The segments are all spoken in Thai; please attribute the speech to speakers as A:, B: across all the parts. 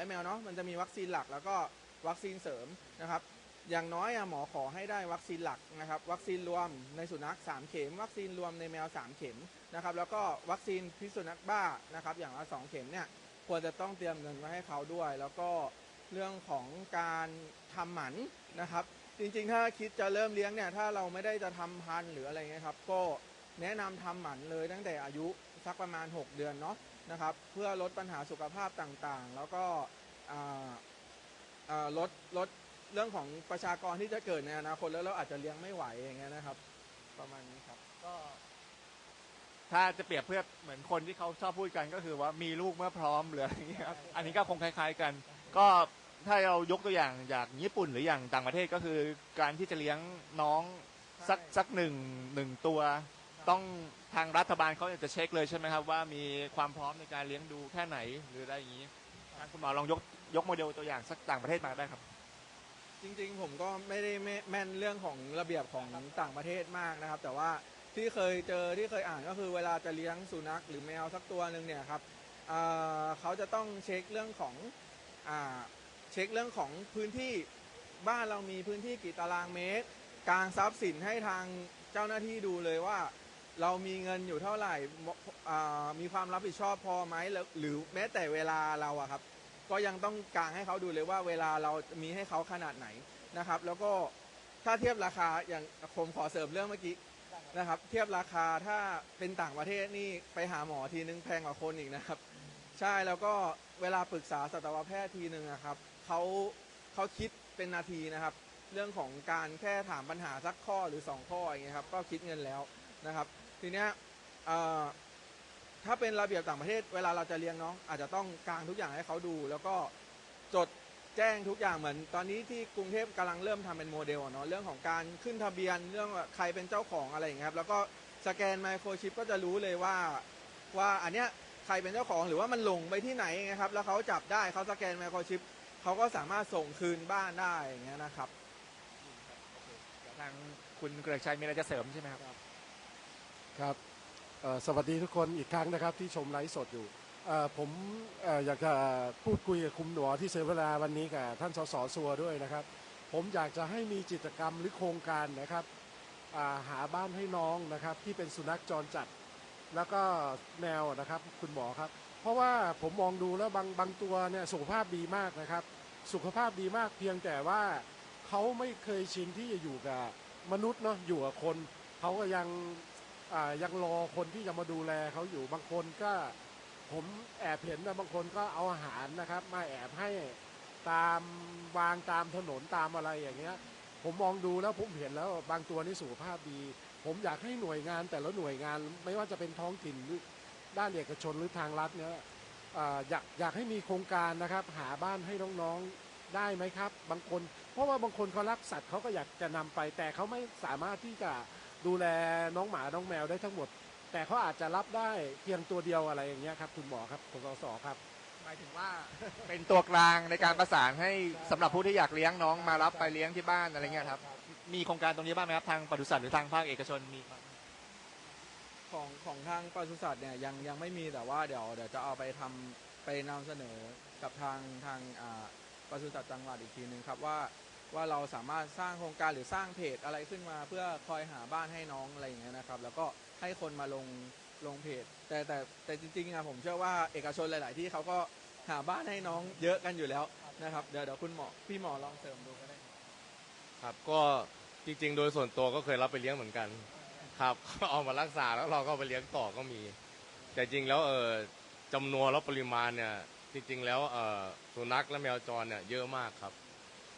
A: และแมวเนาะมันจะมีวัคซีนหลักแล้วก็วัคซีนเสริมนะครับอย่างน้อยอหมอขอให้ได้วัคซีนหลักนะครับวัคซีนรวมในสุนัข 3 เข็ม วัคซีนรวมในแมว 3 เข็มนะครับแล้วก็วัคซีนพิษสุนัขบ้านะครับอย่างละ2เข็มเนี่ยควรจะต้องเตรียมเงินไว้ให้เขาด้วย แล้วก็เรื่องของการทำหมันนะครับ จริงๆ ถ้าคิดจะเริ่มเลี้ยงเนี่ยถ้าเราไม่ได้จะทำพันธุ์หรืออะไรเงี้ยครับก็แนะนำทำหมันเลยตั้งแต่อายุสักประมาณ 6 เดือนเนาะ นะครับ เพื่อลดปัญหาสุขภาพต่างๆ แล้วก็อ่าอ่าลดลดเรื่องของประชากรที่จะเกิดในอนาคตแล้วเราอาจจะเลี้ยงไม่ไหวอย่างเงี้ยนะครับ ประมาณนี้ครับ
B: ก็ถ้าจะเปรียบเทียบเหมือนคนที่เขาชอบพูดกันก็คือว่ามีลูกเมื่อพร้อมหรืออะไรอย่างเงี้ยครับ
A: ใช่
B: อันนี้ก็คงคล้ายๆกัน ก็ถ้าเรายกตัวอย่างจากญี่ปุ่นหรืออย่างต่างประเทศก็คือการที่จะเลี้ยงน้องสักสักหนึ่งหนึ่งตัว ต้องทางรัฐบาลเขาจะเช็คเลยใช่ไหมครับ ว่ามีความพร้อมในการเลี้ยงดูแค่ไหนหรืออะไรอย่างนี้ทางคุณหมอลองยกยกโมเดลตัวอย่างสักต่างประเทศมาได้ครับ
A: จริงๆ ผมก็ไม่ได้แม่นเรื่องของระเบียบของต่างประเทศมากนะครับ แต่ว่าที่เคยเจอที่เคยอ่านก็คือเวลาจะเลี้ยงสุนัขหรือแมวสักตัวหนึ่งเนี่ยครับเเขาจะต้องเช็คเรื่องของอเช็คเรื่องของพื้นที่บ้านเรามีพื้นที่กี่ตารางเมตร กลางทรัพย์สินให้ทางเจ้าหน้าที่ดูเลยว่า เรามีเงินอยู่เท่าไหร่มอ่ามีความรับผิดชอบพอไหมแล้วหรือแม้แต่เวลาเราอะครับ ก็ยังต้องกางให้เขาดูเลยว่าเวลาเรามีให้เขาขนาดไหนนะครับ แล้วก็ถ้าเทียบราคาอย่างผมขอเสริมเรื่องเมื่อกี้นะครับ เทียบราคาถ้าเป็นต่างประเทศนี่ไปหาหมอทีนึงแพงกว่าคนอีกนะครับ ใช่แล้วก็เวลาปรึกษาสัตวแพทย์ทีนึงนะครับเขาเขาคิดเป็นนาทีนะครับ เรื่องของการแค่ถามปัญหาสักข้อหรือ 2 ข้ออย่างเงี้ยครับก็คิดเงินแล้วนะครับ ทีเนี้ยเอ่อถ้าเป็นระเบียบต่างประเทศ เวลาเราจะเลี้ยงน้อง อาจจะต้องกางทุกอย่างให้เขาดู แล้วก็จดแจ้งทุกอย่างเหมือน ตอนนี้ที่กรุงเทพกำลังเริ่มทำเป็นโมเดลอะเนาะเรื่องของการขึ้นทะเบียนเรื่องว่าใครเป็นเจ้าของอะไรอย่างเงี้ยครับแล้วก็สแกนไมโครชิปก็จะรู้เลยว่าว่าอันเนี้ยใครเป็นเจ้าของหรือว่ามันหลงไปที่ไหนไงครับแล้วเขาจับได้เขาสแกนไมโครชิปเขาก็สามารถส่งคืนบ้านได้อย่างเงี้ยนะครับ
B: ทางคุณเกรกชัยมีอะไรจะเสริมใช่ไหมครับ
C: ครับสวัสดีทุกคนอีกครั้งนะครับที่ชมไลฟ์สดอยู่ผมอยากจะพูดคุยกับคุณหนอที่เสียเวลาวันนี้กับท่านสสสัวด้วยนะครับ ผมอยากจะให้มีกิจกรรมหรือโครงการนะครับหาบ้านให้น้องนะครับที่เป็นสุนัขจรจัด แล้วก็แมวนะครับคุณหมอครับ เพราะว่าผมมองดูแล้วบางบางตัวเนี่ยสุขภาพดีมากนะครับ สุขภาพดีมากเพียงแต่ว่าเขาไม่เคยชินที่จะอยู่กับมนุษย์เนาะอยู่กับคนเขาก็ยัง ยังรอคนที่จะมาดูแลเขาอยู่บางคนก็ผมแอบเห็นนะบางคนก็เอาอาหารนะครับ มาแอบให้ตามวางตามถนนตามอะไรอย่างเงี้ย ผมมองดูแล้วผมเห็นแล้วบางตัวนี่สุขภาพดี ผมอยากให้หน่วยงานแต่ละหน่วยงานไม่ว่าจะเป็นท้องถิ่นหรือด้านเอกชนหรือทางรัฐเนี่ยออยากอยากให้มีโครงการนะครับ หาบ้านให้น้องๆได้ไหมครับ บางคน เพราะว่าบางคนเขารักสัตว์เขาก็อยากจะนำไป แต่เขาไม่สามารถที่จะ ดูแลน้องหมาน้องแมวได้ทั้งหมด แต่เขาอาจจะรับได้เพียงตัวเดียวอะไรอย่างเงี้ยครับคุณหมอครับคุณสสครับ
B: หมายถึงว่าเป็นตัวกลางในการประสานให้สำหรับผู้ที่อยากเลี้ยงน้องมารับไปเลี้ยงที่บ้านอะไรเงี้ยครับมีโครงการตรงนี้บ้างไหมครับทางปศุสัตว์หรือทางภาคเอกชนมีบ้าง
A: ของของทางปศุสัตว์เนี่ยยังยังไม่มีแต่ว่าเดี๋ยวเดี๋ยวจะเอาไปทำไปนำเสนอกับทางทางอ่าปศุสัตว์จังหวัดอีกทีนึงครับว่า ว่าเราสามารถสร้างโครงการหรือสร้างเพจอะไรขึ้นมา เพื่อคอยหาบ้านให้น้องอะไรอย่างเงี้ยนะครับ แล้วก็ให้คนมาลงลงเพจ แต่แต่แต่จริงๆอะผมเชื่อว่าเอกชนหลาย ๆ ที่เขาก็หาบ้านให้น้องเยอะกันอยู่แล้วนะครับเดี๋ยวเดี๋ยวคุณหมอพี่หมอลองเสริมดูก็ได้
D: ครับก็จริง ๆ โดยส่วนตัวก็เคยรับไปเลี้ยงเหมือนกัน ครับเอามารักษาแล้วเราก็ไปเลี้ยงต่อก็มี แต่จริงแล้วเออจำนวนแล้วปริมาณเนี่ยจริง ๆ แล้วเออสุนัขและแมวจรเนี่ยเยอะมากครับ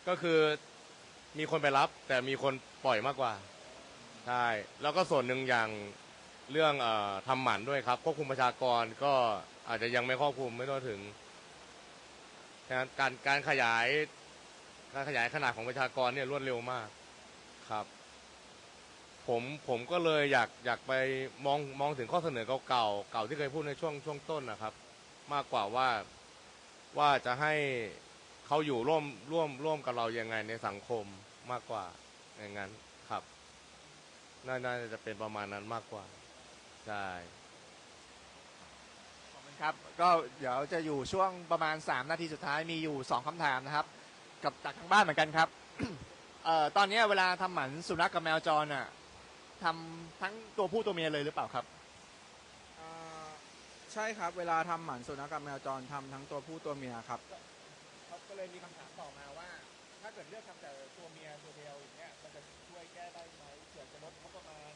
D: ก็คือมีคนไปรับ แต่มีคนปล่อยมากกว่าใช่แล้วก็ส่วนหนึ่งอย่างเรื่องเออทำหมันด้วยครับควบคุมประชากรก็อาจจะยังไม่ครอบคลุมไม่ทั่วถึงฉะนั้นการการขยายการขยายขนาดของประชากรเนี่ยรวดเร็วมากครับ ผมผมก็เลยอยากอยากไปมองมองถึงข้อเสนอเก่าๆเก่าที่เคยพูดในช่วงช่วงต้นนะครับ มากกว่าว่าว่าจะให้ เขาอยู่ร่วมร่วมร่วมกับเรายังไงในสังคมมากกว่าอย่างนั้นครับน่าน่าจะเป็นประมาณนั้นมากกว่าใช่
B: ขอบคุณครับ ก็เดี๋ยวจะอยู่ช่วงประมาณ 3 นาทีสุดท้ายมีอยู่ 2คำถามนะครับ กับจากทางบ้านเหมือนกันครับเอ่อตอนนี้เวลาทำหมันสุนัขกับแมวจรอะทำทั้งตัวผู้ตัวเมียเลยหรือเปล่าครับ
A: อ่าใช่ครับ เวลาทำหมันสุนัขกับแมวจรทำทั้งตัวผู้ตัวเมียครับ
B: ครับก็เลยมีคำถามต่อมาว่า ถ้าเกิดเลือกทำแต่ตัวเมียตัวเดียวอย่างเงี้ยมันจะช่วยแก้ได้ไหมเผื่อจะลดงบประมาณ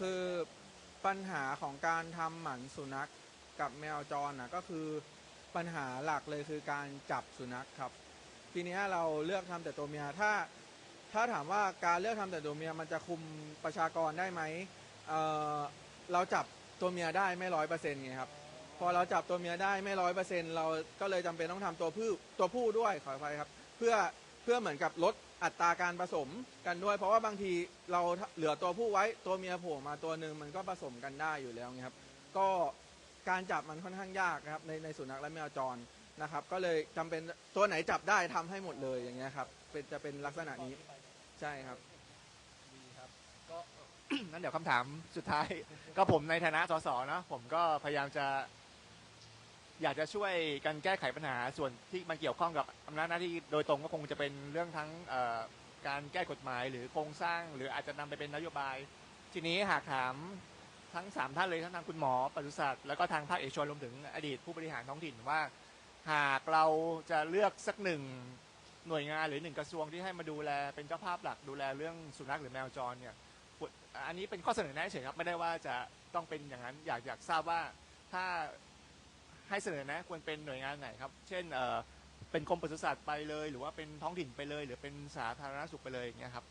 A: คือปัญหาของการทำหมันสุนัขกับแมวจรนะก็คือปัญหาหลักเลยคือการจับสุนัขครับ ทีเนี้ยเราเลือกทำแต่ตัวเมียถ้าถ้าถามว่าการเลือกทำแต่ตัวเมียมันจะคุมประชากรได้ไหมเอ่อเราจับตัวเมียได้ไม่ร้อยเปอร์เซ็นต์ไงครับ พอเราจับตัวเมียได้ไม่ร้อยเปอร์เซ็นต์เราก็เลยจำเป็นต้องทำตัวผู้ตัวผู้ด้วยขออภัยครับ เพื่อเพื่อเหมือนกับลดอัตราการผสมกันด้วย เพราะว่าบางทีเราเหลือตัวผู้ไว้ตัวเมียโผล่มาตัวหนึ่งมันก็ผสมกันได้อยู่แล้วไงครับ ก็การจับมันค่อนข้างยากนะครับในในสุนัขและแมวจรนะครับ ก็เลยจำเป็นตัวไหนจับได้ทำให้หมดเลยอย่างเงี้ยครับเป็นจะเป็นลักษณะนี้ใช่ครับ
B: ดีครับก็นั่นเดี๋ยวคำถามสุดท้าย ก็ผมในฐานะสสนะผมก็พยายามจะ อยากจะช่วยกันแก้ไขปัญหาส่วนที่มันเกี่ยวข้องกับอำนาจหน้าที่โดยตรงก็คงจะเป็นเรื่องทั้งการแก้กฎหมายหรือโครงสร้าง หรืออาจจะนำไปเป็นนโยบาย ทีนี้หากถามทั้งสามท่านเลยทั้งทางคุณหมอปศุสัตว์แล้วก็ทางภาคเอกชนรวมถึงอดีตผู้บริหารท้องถิ่นว่า หากเราจะเลือกสักหนึ่งหน่วยงานหรือหนึ่งกระทรวงที่ให้มาดูแลเป็นเจ้าภาพหลักดูแลเรื่องสุนัขหรือแมวจรเนี่ยอันนี้เป็นข้อเสนอแนะเฉยครับไม่ได้ว่าจะต้องเป็นอย่างนั้นอยากอยากทราบว่าถ้า ให้เสนอแนะควรเป็นหน่วยงานไหนครับ เช่นเอ่อเป็นกรมปศุสัตว์ไปเลย หรือว่าเป็นท้องถิ่นไปเลย หรือเป็นสาธารณสุขไปเลยอย่างเงี้ยครับ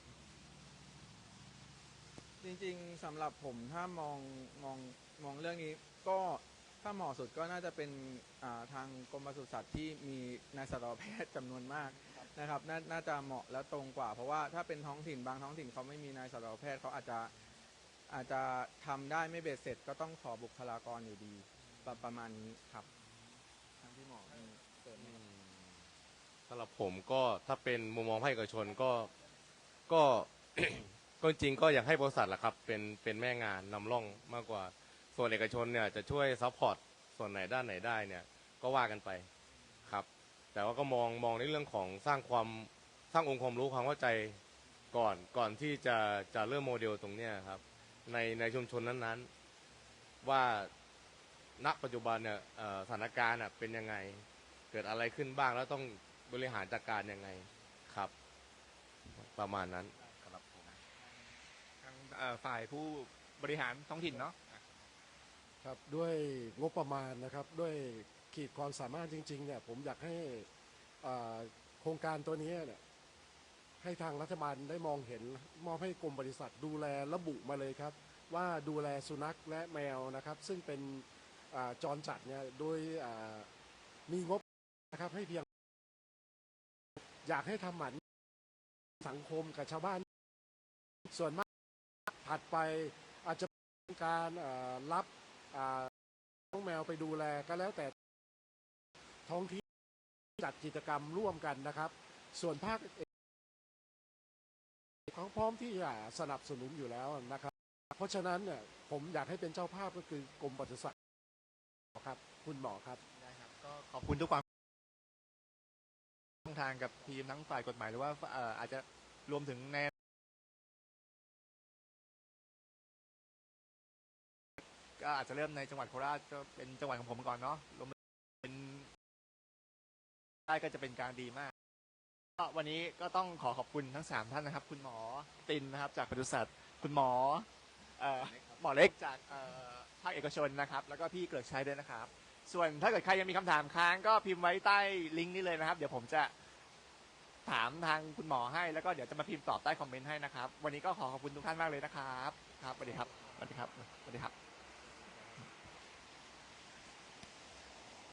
A: จริงๆสำหรับผมถ้ามองมองมองเรื่องนี้ก็ถ้าเหมาะสุดก็น่าจะเป็นอ่าทางกรมปศุสัตว์ที่มีนายสัตวแพทย์จำนวนมากนะครับนาน่าจะเหมาะและตรงกว่า เพราะว่าถ้าเป็นท้องถิ่นบางท้องถิ่นเขาไม่มีนายสัตวแพทย์เขาอาจจะอาจจะทำได้ไม่เบ็ดเสร็จก็ต้องขอบุคลากรอยู่ดี ประประมาณนี้ครับทางที่หมอมีเสริมไหมครับ
D: สำหรับผมก็ถ้าเป็นมุมมองภาคเอกชนก็ก็ ก็จริงๆก็อยากให้บริษัทแหละครับเป็นเป็นแม่งานนำร่องมากกว่า ส่วนเอกชนเนี่ยจะช่วยซัพพอร์ตส่วนไหนด้านไหนได้เนี่ย ก็ว่ากันไปครับ แต่ว่าก็มองมองในเรื่องของสร้างความสร้างองค์ความรู้ความเข้าใจก่อนก่อนที่จะจะเริ่มโมเดลตรงเนี้ยครับ ในในชุมชนนั้นๆ ว่า ณปัจจุบันเนี่ยเอ่อสถานการณ์น่ะเป็นยังไง เกิดอะไรขึ้นบ้างแล้วต้องบริหารจัดการยังไงครับ ประมาณนั้น
B: ทางเอ่อฝ่ายผู้บริหารท้องถิ่นเนาะ
C: ครับด้วยงบประมาณนะครับด้วยขีดความสามารถจริงๆเนี่ยผมอยากให้อ่าโครงการตัวนี้เนี่ยให้ทางรัฐบาลได้มองเห็นมอบให้กรมบริษัทดูแลระบุมาเลยครับ ว่าดูแลสุนัขและแมวนะครับ ซึ่งเป็นอา จรจัดเนี่ยโดยมีงบนะครับให้เพียง อยากให้ทำหมันสังคมกับชาวบ้าน ส่วนมากถัดไปอาจจะเป็นการรับน้องแมวไปดูแลก็แล้วแต่ท้องที่จัดกิจกรรมร่วมกันนะครับ ส่วนภาคเอกเขาพร้อมที่จะสนับสนุนอยู่แล้วนะครับ เพราะฉะนั้นเนี่ยผมอยากให้เป็นเจ้าภาพก็คือกรมปศุสัตว์ ครับ คุณหมอครับ
B: ได้ครับ ก็ขอบคุณทุกความช่องทางกับทีมทั้งฝ่ายกฎหมายหรือว่าเอ่ออาจจะรวมถึงในก็อาจจะเริ่มในจังหวัดโคราชก็เป็นจังหวัดของผมก่อนเนาะรวมเป็นได้ก็จะเป็นการดีมากก็วันนี้ก็ต้องขอขอบคุณทั้งสามท่านนะครับ คุณหมอตินนะครับจากปศุสัตว์คุณหมอเอ่อหมอเล็กจากเอ่อ ภาคเอกชนนะครับ แล้วก็พี่เกริกชัยด้วยนะครับ ส่วนถ้าเกิดใครยังมีคำถามค้างก็พิมพ์ไว้ใต้ลิงก์นี้เลยนะครับ เดี๋ยวผมจะถามทางคุณหมอให้ แล้วก็เดี๋ยวจะมาพิมพ์ตอบใต้คอมเมนต์ให้นะครับ วันนี้ก็ขอขอบคุณทุกท่านมากเลยนะครับ ครับสวัสดีครับสวัสดีครับสวัสดีครับ